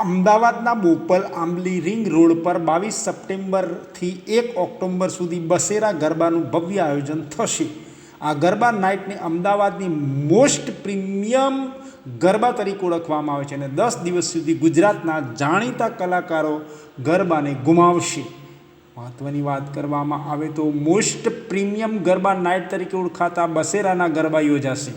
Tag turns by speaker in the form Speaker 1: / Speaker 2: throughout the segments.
Speaker 1: અમદાવાદના બોપલ આંબલી ring road પર બાવીસ સપ્ટેમ્બરથી એક ઓક્ટોબર સુધી બસેરા ગરબાનું ભવ્ય આયોજન થશે. આ ગરબા નાઇટને અમદાવાદની મોસ્ટ પ્રીમિયમ ગરબા તરીકે ઓળખવામાં આવે છે અને દસ દિવસ સુધી ગુજરાતના જાણીતા કલાકારો ગરબાને ગુમાવશે. મહત્ત્વની વાત કરવામાં આવે તો મોસ્ટ પ્રીમિયમ ગરબા નાઇટ તરીકે ઓળખાતા બસેરાના ગરબા યોજાશે.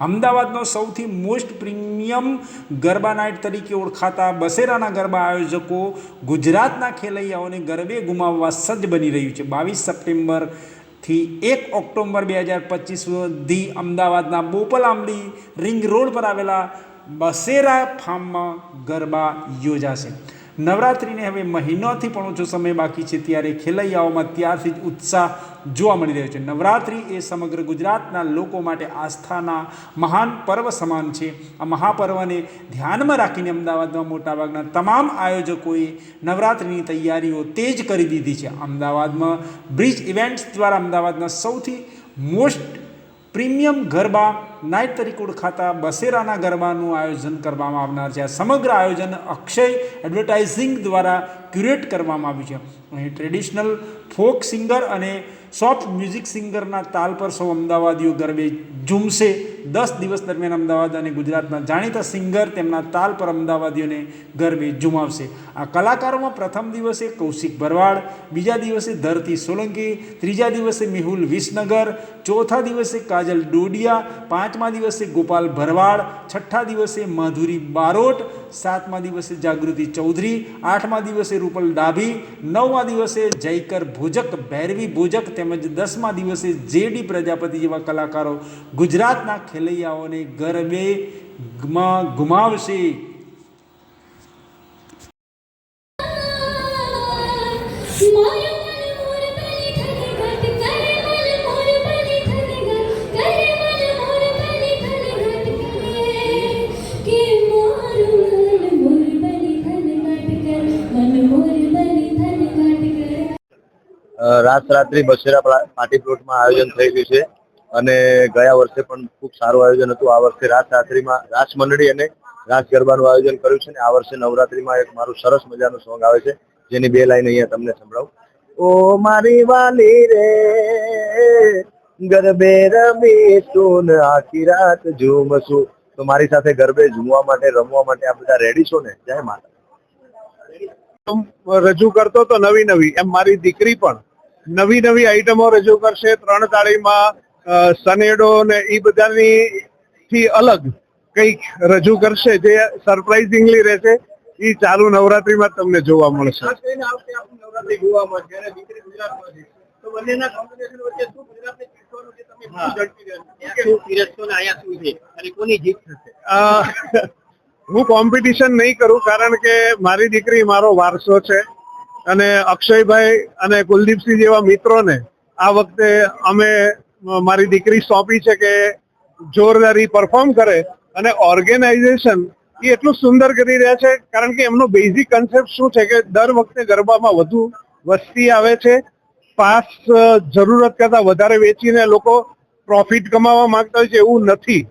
Speaker 1: અમદાવાદનો સૌથી મોસ્ટ પ્રીમિયમ ગરબા નાઇટ તરીકે ઓળખાતા બસેરાના ગરબા આયોજકો ગુજરાતના ખેલૈયાઓને ગરબે ગુમાવવા સજ્જ બની રહ્યું છે. બાવીસ સપ્ટેમ્બરથી એક ઓક્ટોબર બે હજાર પચીસ સુધી અમદાવાદના બોપલ આંબલી રિંગ રોડ પર આવેલા બસેરા ફાર્મમાં ગરબા યોજાશે. નવરાત્રિને હવે મહિનોથી પણ ઓછો સમય બાકી છે ત્યારે ખેલૈયાઓમાં ત્યારથી જ ઉત્સાહ જોવા મળી રહ્યો છે. નવરાત્રિ એ સમગ્ર ગુજરાતના લોકો માટે આસ્થાના મહાન પર્વ સમાન છે. આ મહાપર્વને ધ્યાનમાં રાખીને અમદાવાદમાં મોટાભાગના તમામ આયોજકોએ નવરાત્રિની તૈયારીઓ તેજ કરી દીધી છે. અમદાવાદમાં બ્રિજ ઇવેન્ટ્સ દ્વારા અમદાવાદના સૌથી મોસ્ટ પ્રીમિયમ ગરબા નાઇટ તરીકે ઓળખાતા બસેરાના ગરબાનું આયોજન કરવામાં આવનાર છે. આ સમગ્ર આયોજન અક્ષય એડવર્ટાઇઝિંગ દ્વારા ક્યુરેટ કરવામાં આવ્યું છે. અહીં ટ્રેડિશનલ ફોક સિંગર અને સોફ્ટ મ્યુઝિક સિંગરના તાલ પર સૌ અમદાવાદીઓ ગરબે ઝૂમશે. દસ દિવસ દરમિયાન અમદાવાદ અને ગુજરાતના જાણીતા સિંગર તેમના તાલ પર અમદાવાદીઓને ગરબે ઝુમાવશે. આ કલાકારોમાં પ્રથમ દિવસે કૌશિક ભરવાડ, બીજા દિવસે ધરતી સોલંકી, ત્રીજા દિવસે મેહુલ વિસનગર, ચોથા દિવસે કાજલ ડોડિયા પાંચમા દિવસે ગોપાલ ભરવાડ, છઠ્ઠા દિવસે માધુરી બારોટ, સાતમા દિવસે જાગૃતિ ચૌધરી, આઠમા દિવસે રૂપલ ડાભી, નવમા દિવસે જયકર ભોજક, ભૈરવી ભોજક તેમજ દસમા દિવસે જેડી પ્રજાપતિ જેવા કલાકારો ગુજરાતના ખેલૈયાઓને ગરબે ગુમાવશે.
Speaker 2: માયો
Speaker 3: રાસ રાત્રિ બસેરા પાટી પ્લોટમાં આયોજન થઈ ગયું છે અને ગયા વર્ષે પણ ખૂબ સારું આયોજન હતું. આ વર્ષે રાત રાત્રિમાં રાસ મંડળી અને રાસ ગરબાનું આયોજન કર્યું છે અને આ વર્ષે નવરાત્રિમાં એક મારું સરસ મજાનું સોંગ આવે છે. જેની બે લાઈન અહીંયા તમને સંભળાવું. ઓ મારી વાલી રે, ગરબે રમીશું, ને આખી રાત ઝૂમશું. તો મારી સાથે ગરબે ઝૂમવા માટે, રમવા માટે આ બધા રેડી છો ને? જય માતા
Speaker 4: રજૂ કરતો તો નવી નવી, એમ મારી દીકરી પણ નવી નવી આઈટમો રજૂ કરશે. ત્રણ તાળીમાં સનેડો ને એ બધાની થી અલગ કંઈક રજૂ કરશે જે સરપ્રાઇઝિંગલી રહેશે. એ ચાલુ નવરાત્રીમાં તમને જોવા મળશે. હું કોમ્પિટિશન નહીં કરું કારણ કે મારી દીકરી મારો વારસો છે. અને અક્ષયભાઈ અને કુલદીપસિંહ જેવા મિત્રોને આ વખતે અમે મારી દીકરી સોંપી છે કે જોરદારી પરફોર્મ કરે અને ઓર્ગેનાઇઝેશન એ એટલું સુંદર કરી રહ્યા છે, કારણ કે એમનો બેઝિક કન્સેપ્ટ શું છે કે દર વખતે ગરબામાં વધુ વસ્તી આવે છે, પાસ જરૂરત કરતાં વધારે વેચીને લોકો પ્રોફિટ કમાવા માંગતા હોય છે એવું નથી.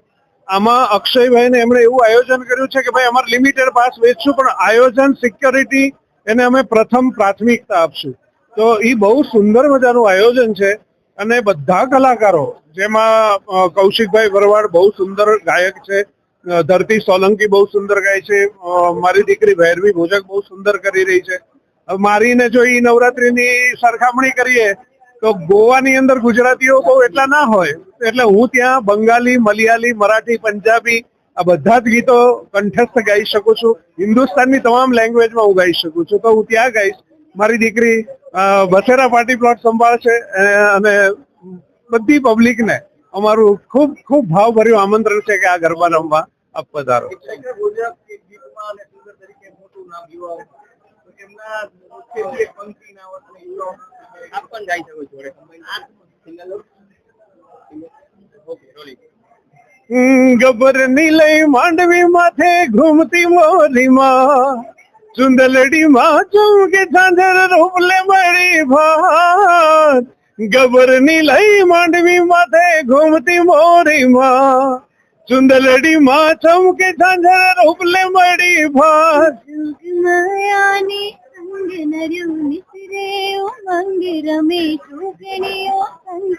Speaker 4: આમાં અક્ષયભાઈને એમણે એવું આયોજન કર્યું છે કે ભાઈ, અમારે લિમિટેડ પાસ વેચશું, પણ આયોજન સિક્યોરિટી એને અમે પ્રથમ પ્રાથમિકતા આપશું. તો એ બહુ સુંદર મજાનું આયોજન છે અને બધા કલાકારો, જેમાં કૌશિકભાઈ ભરવાડ બહુ સુંદર ગાયક છે ધરતી સોલંકી બહુ સુંદર ગાય છે મારી દીકરી ભૈરવી ભોજક બહુ સુંદર કરી રહી છે. મારીને જો એ નવરાત્રીની સરખામણી કરીએ, તો ગોવાની અંદર ગુજરાતીઓ બહુ એટલા ના હોય, એટલે હું ત્યાં બંગાળી મલયાલી, મરાઠી, પંજાબી આ બધા જ ગીતો કંઠસ્થ ગાઈ શકું છું. હિન્દુસ્તાનની તમામ લેંગ્વેજમાં હું ગાઈ શકું છું. તો હું ત્યાં ગાઈશ. મારી દીકરી બસેરા પાર્ટી પ્લોટ સંભાળશે અને બધી પબ્લિકને અમારું ખૂબ ખૂબ ભાવભર્યું આમંત્રણ છે કે આ ગરબા રમવા આપ પધારો ગબર લઈ માંડવી માથે ઘૂમતી મોરીમાં ચુંદલડીમાં ચમકે ઝાંઝર રૂપલે મળી ભાત. ગબર લઈ માંડવી માથે ઘૂમતી મોરીમાં. ચુંદલડી માં ચમકે ઝાંઝર રૂપલે મળી ભાત.
Speaker 2: નર્યું રમે સંગ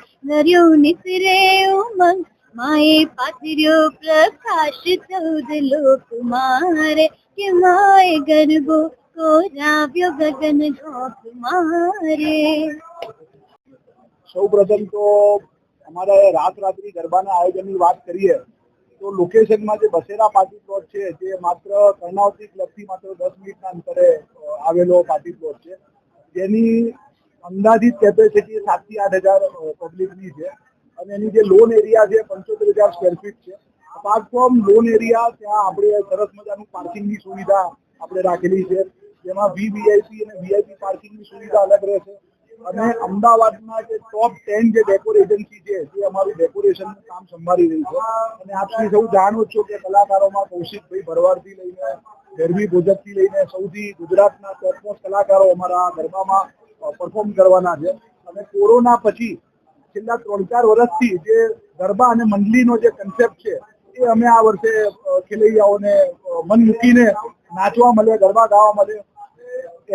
Speaker 2: નિસરે ઉમંગ માએ પાથર્યો પ્રકાશ ચૌદ લોક મારે કે માએ ગરબો કોરાવ્યો ગગન ઢોક મારે.
Speaker 5: સૌ પ્રથમ તો અમારે રાત રાત્રિ ગરબાના આયોજનની વાત કરીએ, તો લોકેશનમાં જે બસેરા પાર્ટી પ્લોટ છે, જે માત્ર કર્ણાવતી ક્લબથી માત્ર દસ મિનિટના અંતરે આવેલો પાર્ટી પ્લોટ છે, જેની અંદાજિત કેપેસિટી સાતથી આઠ હજાર પબ્લિકની છે. અને એની જે લોન એરિયા છે, પંચોતેર હજાર સ્કવેર ફીટ છે. અપાર્ટ ફ્રોમ લોન એરિયા ત્યાં આપણે સરસ મજાનું પાર્કિંગની સુવિધા આપણે રાખેલી છે. જેમાં વીવીઆઈપી અને વીઆઈપી પાર્કિંગની સુવિધા અલગ રહેશે અને અમદાવાદના જે ટોપ ટેન જે ડેકોર એજન્સી છે તે અમારું ડેકોરેશનનું કામ સંભાળી રહી છે. અને આપ સૌ જાણો છો કે કલાકારોમાં કૌશિકભાઈ ભરવાડથી લઈને ગરબી ભોજકથી લઈને સૌથી ગુજરાતના ટોપમોસ્ટ કલાકારો અમારા ગરબામાં પરફોર્મ કરવાના છે. અને કોરોના પછી છેલ્લા ત્રણ ચાર વર્ષથી જે ગરબા અને મંડલીનો જે કન્સેપ્ટ છે એ અમે આ વર્ષે ખેલૈયાઓને મન મૂકીને નાચવા મળે ગરબા ગાવા મળે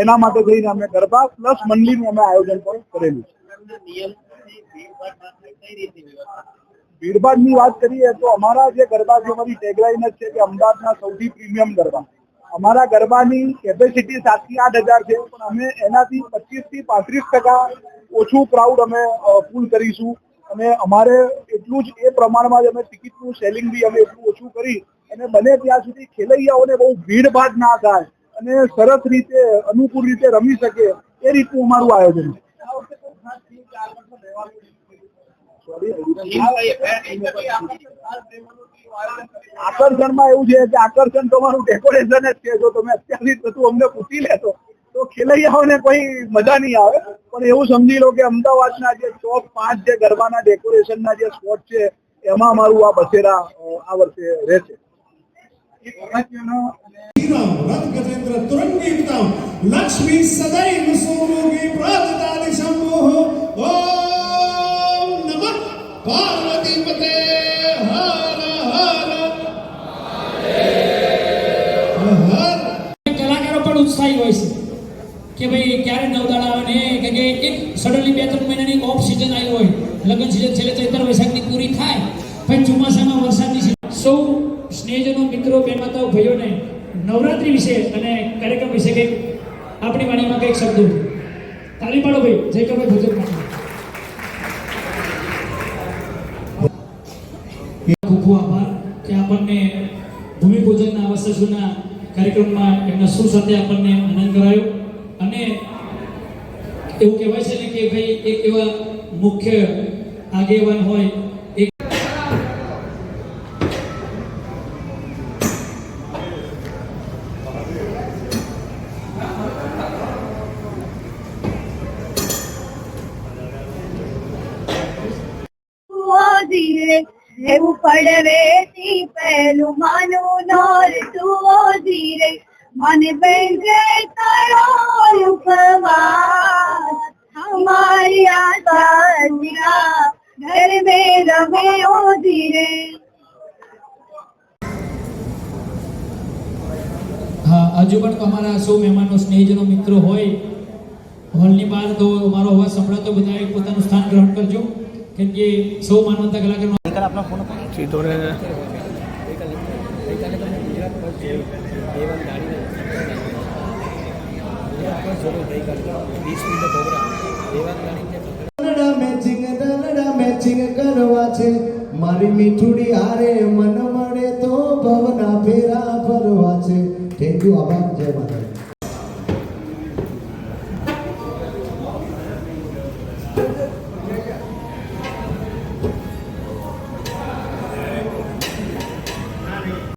Speaker 5: એના માટે જઈને અમે ગરબા પ્લસ મંડલીનું અમે આયોજન પણ કરેલું છે. ભીડભાડની વાત કરીએ તો અમારા જે ગરબા જે અમારી ટેગલાઇન જ છે કે અમદાવાદના સૌથી પ્રીમિયમ ગરબા. અમારા ગરબાની કેપેસિટી સાતથી આઠ હજાર છે, પણ અમે એનાથી પચીસથી પાંત્રીસ ટકા ઓછું ક્રાઉડ અમે ફૂલ કરીશું. અને અમારે એટલું જ એ પ્રમાણમાં જ અમે ટિકિટનું સેલિંગ બી અમે એટલું ઓછું કરી અને બને ત્યાં સુધી ખેલૈયાઓને બહુ ભીડભાડ ના થાય અને સરસ રીતે, અનુકૂળ રીતે રમી શકે એ રીતનું અમારું આયોજન છે. આકર્ષણમાં એવું છે કે આકર્ષણ તમારું ડેકોરેશન જ છે. જો તમે અત્યારથી બધું અમને પૂછી લેશો તો ખેલૈયાઓને કોઈ મજા નહીં આવે. પણ એવું સમજી લો કે અમદાવાદના જે ટોપ પાંચ જે ગરબાના ડેકોરેશનના જે સ્પોટ છે એમાં અમારું આ બસેરા આ વર્ષે રહેશે.
Speaker 6: લક્ષ્મી સદૈવ સોમોગી શંભો પાર્વતી પતે, હર હર.
Speaker 7: કલાકારો પણ ઉત્સાહી હોય છે કે ભાઈ ક્યારે નવદાડા આવે ને કે એક સડનલી બે ત્રણ મહિનાની ઓફ સિઝન આવી હોય, લગ્ન સિઝન છેલ્લે ચૈત્ર વૈશાખની પૂરી થાય પછી ચોમાસામાં વરસાદની સિઝન સૌ સ્નેહજનો મિત્રો બેન માતાઓ, ભાઈઓને નવરાત્રી વિશે અને કાર્યક્રમ વિશે કંઈક આપણી વાણીમાં કંઈક શબ્દો. તાલી પાડો ભાઈ જય કભાઈ ભજન ખૂબ કે આપણને ભૂમિપૂજનના અવસરના કાર્યક્રમમાં એમના સુર સાથે આપણને આનંદ કરાયો. અને એવું કહેવાય છે ને કે ભાઈ એક એવા મુખ્ય આગેવાન હોય
Speaker 2: ધીરે એવું પડવે થી પહેલું માનું નોર તું ઓ ધીરે મને બેંકે તારો ઉપવાસ હમારી આશા જીરા ઘર में रमे ओ धीरे
Speaker 7: હા હજુ પણ અમારા સૌ મહેમાનો સ્નેહીજનો મિત્રો હોય હોલની બહાર તો મારો અવાજ સંભળાતો બધાએ પોતાનું સ્થાન ગ્રહણ કરજો કેમ કે સૌ માનવતા કલાકારનો
Speaker 6: મેચિંગ દલડા મેચિંગ કરવા છે. મારી મીઠુડી હારે મન મળે તો ભવના ફેરા ફરવા છે. થેન્ક યુ આભાર. જય માતા